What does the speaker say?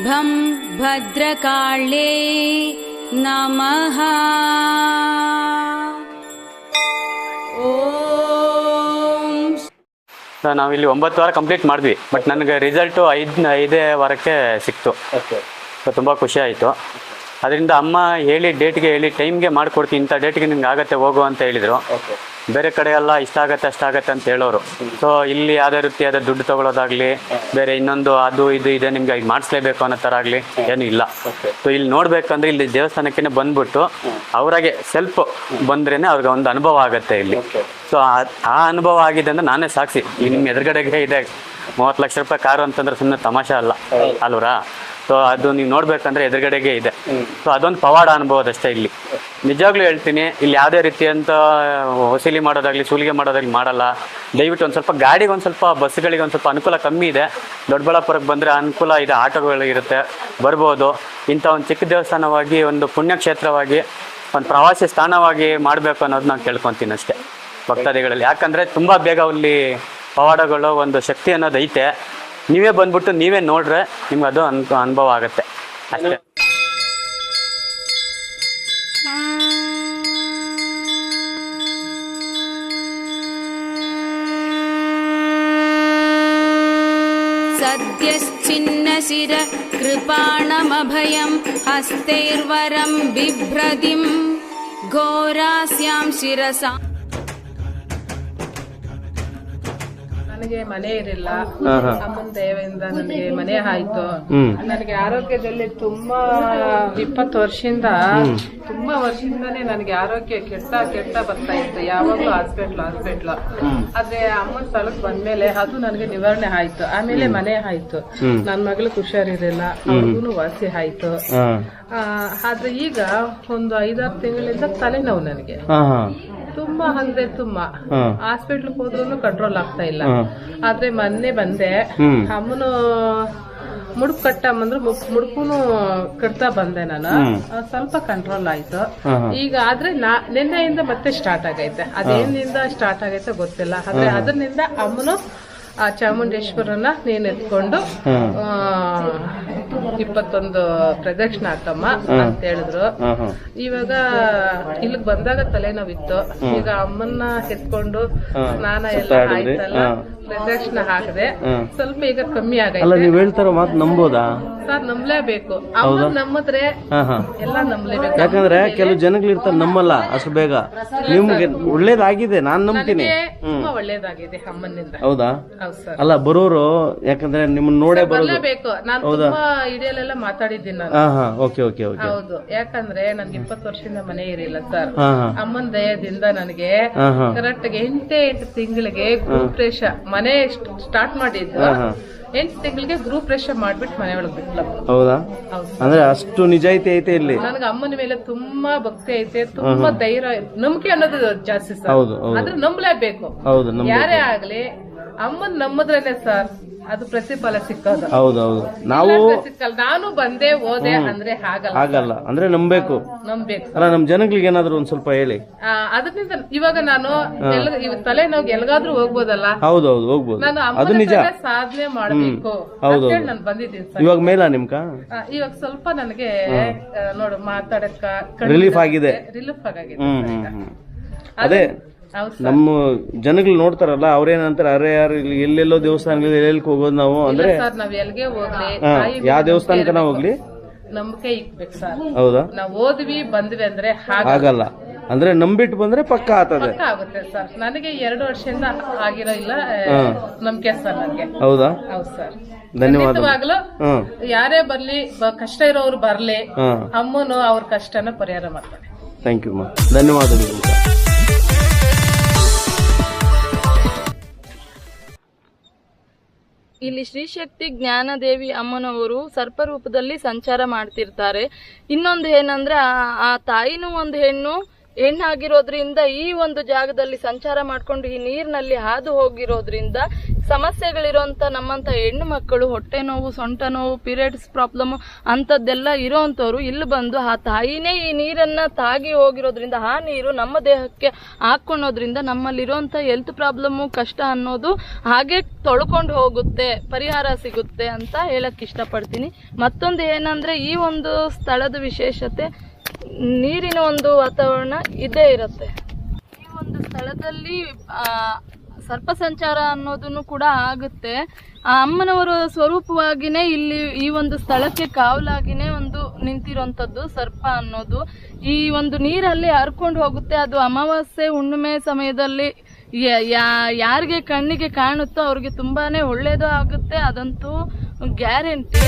भं भद्रकाळे नमः ॐ ಸೊ ನಾವಿಲ್ಲಿ ಒಂಬತ್ತು ವಾರ ಕಂಪ್ಲೀಟ್ ಮಾಡಿದ್ವಿ ಬಟ್ ನನಗೆ ರಿಸಲ್ಟು ಐದು ಐದೇ ವಾರಕ್ಕೆ ಸಿಕ್ತು ಓಕೆ ಸೊ ತುಂಬ ಖುಷಿ ಆಯಿತು ಅದರಿಂದ ಅಮ್ಮ ಹೇಳಿ ಡೇಟ್ಗೆ ಹೇಳಿ ಟೈಮ್ಗೆ ಮಾಡಿಕೊಡ್ತೀನಿ ಇಂಥ ಡೇಟ್ಗೆ ನಿಮ್ಗೆ ಆಗತ್ತೆ ಹೋಗು ಅಂತ ಹೇಳಿದರು. ಬೇರೆ ಕಡೆ ಎಲ್ಲ ಇಷ್ಟ ಆಗತ್ತೆ ಅಷ್ಟಾಗತ್ತೆ ಅಂತ ಹೇಳೋರು. ಸೊ ಇಲ್ಲಿ ಯಾವುದೇ ರೀತಿಯಾದ ದುಡ್ಡು ತಗೊಳ್ಳೋದಾಗ್ಲಿ ಬೇರೆ ಇನ್ನೊಂದು ಅದು ಇದು ಇದೆ ನಿಮ್ಗೆ ಈಗ ಮಾಡಿಸ್ಲೇಬೇಕು ಅನ್ನೋ ಥರ ಆಗಲಿ ಏನೂ ಇಲ್ಲ. ಸೊ ಇಲ್ಲಿ ನೋಡಬೇಕಂದ್ರೆ ಇಲ್ಲಿ ದೇವಸ್ಥಾನಕ್ಕೆ ಬಂದ್ಬಿಟ್ಟು ಅವರಾಗೆ ಸೆಲ್ಫ್ ಬಂದ್ರೇ ಅವ್ರಿಗೆ ಒಂದು ಅನುಭವ ಆಗುತ್ತೆ ಇಲ್ಲಿ. ಸೊ ಆ ಅನುಭವ ಆಗಿದೆ ಅಂದ್ರೆ ನಾನೇ ಸಾಕ್ಷಿ ನಿಮ್ಮ ಎದುರುಗಡೆಗೆ ಇದೆ ಮೂವತ್ತು ಲಕ್ಷ ರೂಪಾಯಿ ಕಾರು ಅಂತಂದ್ರೆ ಸುಮ್ಮನೆ ತಮಾಷೆ ಅಲ್ಲ. ಅಲ್ವರಾ? ಸೊ ಅದು ನೀವು ನೋಡ್ಬೇಕಂದ್ರೆ ಎದುರುಗಡೆಗೆ ಇದೆ. ಸೊ ಅದೊಂದು ಪವಾಡ ಅನುಭವದಷ್ಟೇ ಇಲ್ಲಿ. ನಿಜವಾಗ್ಲೂ ಹೇಳ್ತೀನಿ ಇಲ್ಲಿ ಯಾವುದೇ ರೀತಿಯಂತ ವಸೂಲಿ ಮಾಡೋದಾಗ್ಲಿ ಸೂಲಿಗೆ ಮಾಡೋದಾಗ್ಲಿ ಮಾಡಲ್ಲ. ದಯವಿಟ್ಟು ಒಂದು ಸ್ವಲ್ಪ ಗಾಡಿಗೆ ಒಂದು ಸ್ವಲ್ಪ ಬಸ್ಗಳಿಗೆ ಒಂದು ಸ್ವಲ್ಪ ಅನುಕೂಲ ಕಮ್ಮಿ ಇದೆ. ದೊಡ್ಡಬಳ್ಳಾಪುರಕ್ಕೆ ಬಂದರೆ ಅನುಕೂಲ ಇದೆ ಆಟೋಗಳಿರುತ್ತೆ ಬರ್ಬೋದು. ಇಂಥ ಒಂದು ಚಿಕ್ಕ ದೇವಸ್ಥಾನವಾಗಿ ಒಂದು ಪುಣ್ಯಕ್ಷೇತ್ರವಾಗಿ ಒಂದು ಪ್ರವಾಸಿ ಸ್ಥಾನವಾಗಿ ಮಾಡಬೇಕು ಅನ್ನೋದು ನಾನು ಕೇಳ್ಕೊತೀನಿ ಅಷ್ಟೇ. ಭಕ್ತಾದಿಗಳಲ್ಲಿ. ಯಾಕಂದರೆ ತುಂಬ ಬೇಗ ಅಲ್ಲಿ ಪವಾಡಗಳು ಒಂದು ಶಕ್ತಿ ಅನ್ನೋದು ಐತೆ. ನೀವೇ ಬಂದ್ಬಿಟ್ಟು ನೀವೇ ನೋಡ್ರೆ ನಿಮ್ಗೆ ಅದು ಅನ್ ಅನುಭವ ಆಗುತ್ತೆ ಅಷ್ಟೇ सद्यश्चिन्नशिर कृपाणमभयं हस्तैर्वरं बिभ्रदिं घोरास्यां शिरसा ನನಗೆ ಮನೆ ಇರಲಿಲ್ಲ. ಅಮ್ಮನ ದಯವಿಂದ ನನಗೆ ಮನೆ ಆಯ್ತು. ನನಗೆ ಆರೋಗ್ಯದಲ್ಲಿ ತುಂಬಾ ಇಪ್ಪತ್ತು ವರ್ಷದಿಂದ ತುಂಬಾ ವರ್ಷದಿಂದನೇ ನನಗೆ ಆರೋಗ್ಯ ಕೆಟ್ಟ ಕೆಟ್ಟ ಬರ್ತಾ ಇತ್ತು. ಯಾವಾಗ್ಲೂ ಹಾಸ್ಪಿಟ್ಲ್ ಹಾಸ್ಪಿಟ್ಲ್ ಆದ್ರೆ ಅಮ್ಮನ ಸ್ಥಳಕ್ಕೆ ಬಂದ್ಮೇಲೆ ಅದು ನನಗೆ ನಿವಾರಣೆ ಆಯ್ತು. ಆಮೇಲೆ ಮನೆ ಆಯ್ತು. ನನ್ನ ಮಗಳಿಗೆ ಹುಷಾರಿರಲಿಲ್ಲ. ಅವ್ರಿಗೂ ವಾಸಿ ಆಯ್ತು. ಆ, ಆದ್ರೆ ಈಗ ಒಂದು ಐದಾರು ತಿಂಗಳಿಂದ ತಲೆನೋವು ನನಗೆ. ತುಂಬಾ ಅಂದ್ರೆ ತುಂಬಾ. ಹಾಸ್ಪಿಟ್ಲ್ ಹೋದ್ರು ಕಂಟ್ರೋಲ್ ಆಗ್ತಾ ಇಲ್ಲ. ಆದ್ರೆ ಮೊನ್ನೆ ಬಂದೆ. ಅಮ್ಮನು ಮುಡುಕ್ ಕಟ್ಟಮ್ಮಂದ್ರು ಮುಡುಕುನು ಕಟ್ತಾ ಬಂದೆ ನಾನು. ಸ್ವಲ್ಪ ಕಂಟ್ರೋಲ್ ಆಯ್ತು. ಈಗ ಆದ್ರೆ ನಿನ್ನೆಯಿಂದ ಮತ್ತೆ ಸ್ಟಾರ್ಟ್ ಆಗೈತೆ. ಅದೇನಿಂದ ಸ್ಟಾರ್ಟ್ ಆಗೈತೆ ಗೊತ್ತಿಲ್ಲ. ಆದ್ರೆ ಅದರಿಂದ ಅಮ್ಮನು ಆ ಚಾಮುಂಡೇಶ್ವರನ ನೀನ್ ಎತ್ಕೊಂಡು ಇಪ್ಪತ್ತೊಂದು ಪ್ರದಕ್ಷಿಣ ಹಾಕಮ್ಮ ಅಂತ ಹೇಳಿದ್ರು. ಇವಾಗ ಇಲ್ಲಿಗ್ ಬಂದಾಗ ತಲೆನೋವಿತ್ತು. ಈಗ ಅಮ್ಮನ್ನ ಎತ್ಕೊಂಡು ಸ್ನಾನ ಎಲ್ಲ ಆಯ್ತಲ್ಲ ಪ್ರದಕ್ಷಿಣ ಹಾಕದೆ. ಸ್ವಲ್ಪ ಈಗ ಕಮ್ಮಿ ಆಗೈತೆ. ನೀವ್ ಹೇಳ್ತಾರೋ ಮಾತು ನಂಬೋದಾ? ಸರ್ ನಂಬಲೇಬೇಕು. ಅವ್ರು ನಂಬಿದ್ರೆ ಎಲ್ಲ ನಂಬಲೇಬೇಕು. ಯಾಕಂದ್ರೆ ಕೆಲವು ಜನಗಳಿರ್ತಾರೆ ನಮ್ಮಲ್ಲ ಅಷ್ಟು ಬೇಗ. ನಿಮ್ಗೆ ಒಳ್ಳೇದಾಗಿದೆ ನಾನ್ ನಂಬ್ತೀನಿ. ತುಂಬಾ ಒಳ್ಳೇದಾಗಿದೆ ಅಮ್ಮನಿಂದ. ಹೌದಾ? ಹೌದು ಸರ್. ಅಲ್ಲ ಬರೋರು ಯಾಕಂದ್ರೆ ನಿಮ್ಮನ್ನ ನೋಡೇ ಬರೋದು. ಬರ್ಲೇಬೇಕು. ನಾನು ತುಂಬಾ ಇಡಿಯಲ್ಲೆಲ್ಲ ಮಾತಾಡಿದ್ದೀನಿ ನಾನು. ಹಾ ಹಾ ಓಕೆ ಓಕೆ ಓಕೆ. ಹೌದು. ಯಾಕಂದ್ರೆ ನನ್ಗೆ ಇಪ್ಪತ್ತು ವರ್ಷದಿಂದ ಮನೆ ಇರಲಿಲ್ಲ ಸರ್. ಹಾ ಹಾ. ಅಮ್ಮನ ದಯದಿಂದ ನನಗೆ ಹಾ ಹಾ. ಕರೆಕ್ಟ್ ಎಂಟೇ ಎಂಟು ತಿಂಗಳಿಗೆ ಗ್ರೂಪ್ ರೇಷ ಮನೆ ಸ್ಟಾರ್ಟ್ ಮಾಡಿದ್ದು. ಎಂಟು ತಿಂಗಳಿಗೆ ಗ್ರೂಪ್ ರೇಷ ಮಾಡ್ಬಿಟ್ಟು ಮನೆ ಒಳಗೆ ಬಿಟ್ಲಮ್ಮ ಹೌದಾ? ಹೌದು. ಅಂದ್ರೆ ಅಷ್ಟು ನಿಜಾಯಿತಿ ಐತೆ ಇಲ್ಲಿ? ನನಗೆ ಅಮ್ಮನ ಮೇಲೆ ತುಂಬಾ ಭಕ್ತಿ ಐತೆ ತುಂಬಾ ಧೈರ್ಯ ನಂಬಿಕೆ ಅನ್ನೋದು ಜಾಸ್ತಿ ಸರ್. ಹೌದು ಹೌದು. ಆದ್ರೆ ನಂಬಲೇಬೇಕು. ಹೌದು ಯಾರೇ ಆಗ್ಲಿ ಅಮ್ಮನ್ ನಂಬದ್ರೇನೆ ಸರ್ ಅದು ಪ್ರತಿಫಲ ಸಿಕ್ಕೋದು. ಹೌದೌದು. ಹೌದು ನಾವು ಸಿಕ್ಕಲ್ಲ. ನಾನು ಬಂದೆ ಹೋದೆ ಅಂದ್ರೆ ಆಗಲ್ಲ ಆಗಲ್ಲ ಅಂದ್ರೆ ನಂಬೇಕು ನಂಬೇಕು ಅಲ್ಲ ನಮ್ ಜನಗಳಿಗೆ ಏನಾದ್ರು ಒಂದ್ ಸ್ವಲ್ಪ ಹೇಳಿ. ಆ, ಅದರಿಂದ ಇವಾಗ ನಾನು ಎಲ್- ಇವ್ ತಲೆನೋವು ಎಲ್ಗಾದ್ರೂ ಹೋಗ್ಬೋದಲ್ಲ? ಹೌದೌದು ಹೌದು ಹೋಗ್ಬೋದು. ನಾನು ಅದು ಅಮ್ಮನ ನಿಜ ಸಾಧನೆ ಮಾಡ್ಬೇಕು. ಹೌದು, ಅಂತೇಳಿ ನಾನು ಬಂದಿದ್ದೀನಿ ಸರ್. ಇವಾಗ ಮೇಲ ನಿಮ್ಕ? ಆ, ಇವಾಗ ಸ್ವಲ್ಪ ನನಗೆ ಆ, ನೋಡು ಮಾತಾಡಕ್ಕ ರಿಲೀಫ್ ಆಗಿದೆ. ರಿಲೀಫ್ ಆಗಿದೆ ಹ್ಮ್ ಹ್ಮ್ ಹ್ಮ್. ಅದೇ ನಮ್ಮ ಜನಗಳು ನೋಡ್ತಾರಲ್ಲ ಅವ್ರೇನಂತಾರೆ ಅರೆ ಯಾರು ಇಲ್ಲಿ ಎಲ್ಲೆಲ್ಲೋ ದೇವಸ್ಥಾನಗಳು ಎಲ್ಲೆಲ್ಲಿ ಹೋಗೋದು ನಾವು? ಅಂದ್ರೆ ಸರ್ ನಾವ್ ಎಲ್ಗೆ ಹೋಗ್ಲಿ ಹಾ, ತಾಯಿ ಯಾವ ದೇವಸ್ಥಾನಕ್ಕನ ದೇವಸ್ಥಾನಕ್ಕೆ ನಾವು ನಂಬಿಕೆ ಹೋಗ್ಲಿ? ನಂಬಿಕೆ ಇಕ್ಬೇಕು ಸರ್. ಹೌದಾ? ನಾವ್ ಓದ್ವಿ ಬಂದ್ವಿ ಅಂದ್ರೆ ಹಾಗೆ ಆಗಲ್ಲ ಅಂದ್ರೆ ನಂಬಿಟ್ಟು ಬಂದ್ರೆ ಪಕ್ಕ ಆತದೆ ಪಕ್ಕ ಆಗುತ್ತೆ ಸರ್. ನನಗೆ ಎರಡು ವರ್ಷದಿಂದ ಆಗಿರೋ ಇಲ್ಲ ನಂಬಿಕೆ ಸರ್ ನನಗೆ ಹೌದಾ? ಹೌದು ಸರ್. ಧನ್ಯವಾದ ಖಂಡಿತವಾಗ್ಲೂ ಹ್ಮ್ ಯಾರೇ ಬರ್ಲಿ ಬ- ಕಷ್ಟ ಇರೋರು ಬರ್ಲಿ ಹಾ. ಅಮ್ಮನು ಅವ್ರ ಕಷ್ಟನ ಪರಿಹಾರ ಮಾಡ್ತಾರೆ. ಥ್ಯಾಂಕ್ ಯು ಮಾ ಧನ್ಯವಾದಗಳು. ಇಲ್ಲಿ ಶ್ರೀಶಕ್ತಿ ಜ್ಞಾನದೇವಿ ಅಮ್ಮನವರು ಸರ್ಪರೂಪದಲ್ಲಿ ಸಂಚಾರ ಮಾಡ್ತಿರ್ತಾರೆ. ಇನ್ನೊಂದು ಏನಂದ್ರೆ ಆ- ಆ ತಾಯಿನೂ ಒಂದು ಹೆಣ್ಣು ಹೆಣ್ಣಾಗಿರೋದ್ರಿಂದ ಈ ಒಂದು ಜಾಗದಲ್ಲಿ ಸಂಚಾರ ಮಾಡ್ಕೊಂಡು ಈ ನೀರಿನಲ್ಲಿ ಹಾದು ಹೋಗಿರೋದ್ರಿಂದ ಸಮಸ್ಯೆಗಳಿರೋಂಥ ನಮ್ಮಂಥ ಹೆಣ್ಣು ಮಕ್ಕಳು, ಹೊಟ್ಟೆ ನೋವು, ಸೊಂಟ ನೋವು, ಪೀರಿಯಡ್ಸ್ ಪ್ರಾಬ್ಲಮ್ ಅಂಥದ್ದೆಲ್ಲ ಇರೋವಂಥವ್ರು ಇಲ್ಲಿ ಬಂದು ಆ ತಾಯಿನೇ ಈ ನೀರನ್ನ ತಾಗಿ ಹೋಗಿರೋದ್ರಿಂದ ಆ ನೀರು ನಮ್ಮ ದೇಹಕ್ಕೆ ಹಾಕೊಳ್ಳೋದ್ರಿಂದ ನಮ್ಮಲ್ಲಿರುವಂಥ ಹೆಲ್ತ್ ಪ್ರಾಬ್ಲಮ್ಮು ಕಷ್ಟ ಅನ್ನೋದು ಹಾಗೆ ತೊಳ್ಕೊಂಡು ಹೋಗುತ್ತೆ, ಪರಿಹಾರ ಸಿಗುತ್ತೆ ಅಂತ ಹೇಳಕ್ ಇಷ್ಟಪಡ್ತೀನಿ. ಮತ್ತೊಂದು ಏನಂದ್ರೆ ಈ ಒಂದು ಸ್ಥಳದ ವಿಶೇಷತೆ ನೀರಿನ ಒಂದು ವಾತಾವರಣ ಇದ್ದೇ ಇರುತ್ತೆ. ಈ ಒಂದು ಸ್ಥಳದಲ್ಲಿ ಸರ್ಪ ಸಂಚಾರ ಅನ್ನೋದನ್ನು ಕೂಡ ಆಗುತ್ತೆ. ಆ ಅಮ್ಮನವರ ಸ್ವರೂಪವಾಗಿನೇ ಇಲ್ಲಿ ಈ ಒಂದು ಸ್ಥಳಕ್ಕೆ ಕಾವಲಾಗಿನೇ ಒಂದು ನಿಂತಿರುವಂಥದ್ದು ಸರ್ಪ ಅನ್ನೋದು. ಈ ಒಂದು ನೀರಲ್ಲಿ ಹರ್ಕೊಂಡು ಹೋಗುತ್ತೆ. ಅದು ಅಮಾವಾಸ್ಯೆ ಹುಣ್ಣಿಮೆ ಸಮಯದಲ್ಲಿ ಯಾರಿಗೆ ಕಣ್ಣಿಗೆ ಕಾಣುತ್ತೋ ಅವ್ರಿಗೆ ತುಂಬಾನೇ ಒಳ್ಳೇದು ಆಗುತ್ತೆ. ಅದಂತೂ ಗ್ಯಾರಂಟಿ.